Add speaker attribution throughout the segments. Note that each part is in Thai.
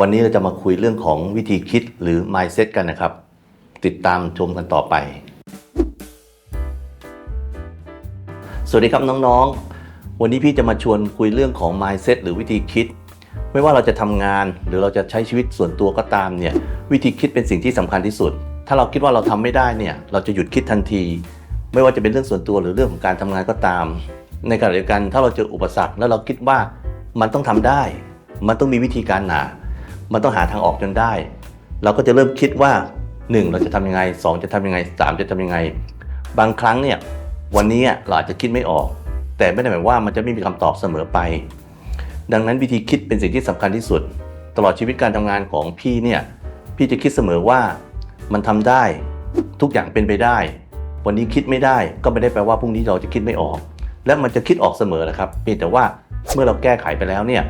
Speaker 1: วันนี้เราจะมาคุยเรื่องของวิธีคิดหรือ mindset กันนะครับ ติดตามชมกันต่อไป สวัสดีครับน้องๆ วันนี้พี่จะมาชวนคุยเรื่องของ mindset หรือวิธีคิด ไม่ว่าเราจะทำงานหรือเราจะใช้ชีวิตส่วนตัวก็ตามเนี่ยวิธีคิดเป็นสิ่งที่สำคัญที่สุด ถ้าเราคิดว่าเราทำไม่ได้เนี่ยเราจะหยุดคิดทันที ไม่ว่าจะเป็นเรื่องส่วนตัวหรือเรื่องของการทำงานก็ตาม ในขณะเดียวกันถ้าเราเจออุปสรรคแล้วเราคิดว่ามันต้องทำได้ มันต้องมีวิธีการหนา มันต้องหาทางออกจนได้ เราก็จะเริ่มคิดว่า 1 เราจะทำยังไง 2 จะทำยังไง 3 จะทำยังไง บางครั้งเนี่ยวันนี้เราอาจจะคิดไม่ออก แต่ไม่ได้หมายว่ามันจะไม่มีคำตอบเสมอไป ดังนั้นวิธีคิดเป็นสิ่งที่สำคัญที่สุด ตลอดชีวิตการทำงานของพี่เนี่ยพี่จะคิดเสมอว่ามันทำได้ทุกอย่างเป็นไปได้ วันนี้คิดไม่ได้ก็ไม่ได้แปลว่าพรุ่งนี้เราจะคิดไม่ออก และมันจะคิดออกเสมอนะครับเพียงแต่ว่าเมื่อเราแก้ไขไปแล้วเนี่ย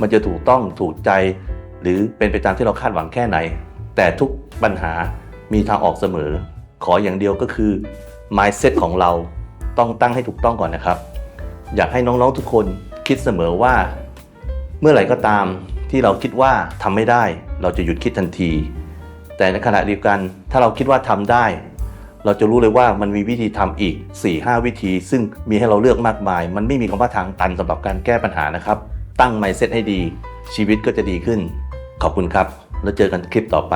Speaker 1: มันจะถูกต้องถูกใจ หรือเป็นไปตามที่เราคาดหวังแค่ไหน แต่ทุกปัญหามีทางออกเสมอ ขออย่างเดียวก็คือ mindset ของเราต้องตั้งให้ถูกต้องก่อนนะครับ อยากให้น้องๆทุกคนคิดเสมอว่า เมื่อไหร่ก็ตามที่เราคิดว่าทำไม่ได้ เราจะหยุดคิดทันที แต่ในขณะเดียวกันถ้าเราคิดว่าทำได้ เราจะรู้เลยว่ามันมีวิธีทำอีก 4-5 วิธี ซึ่งมีให้เราเลือกมากมาย มันไม่มีคำว่าทางตันสำหรับการแก้ปัญหานะครับ ตั้ง mindset ให้ดี ชีวิตก็จะดีขึ้น ขอบคุณครับ แล้วเจอกันคลิปต่อไป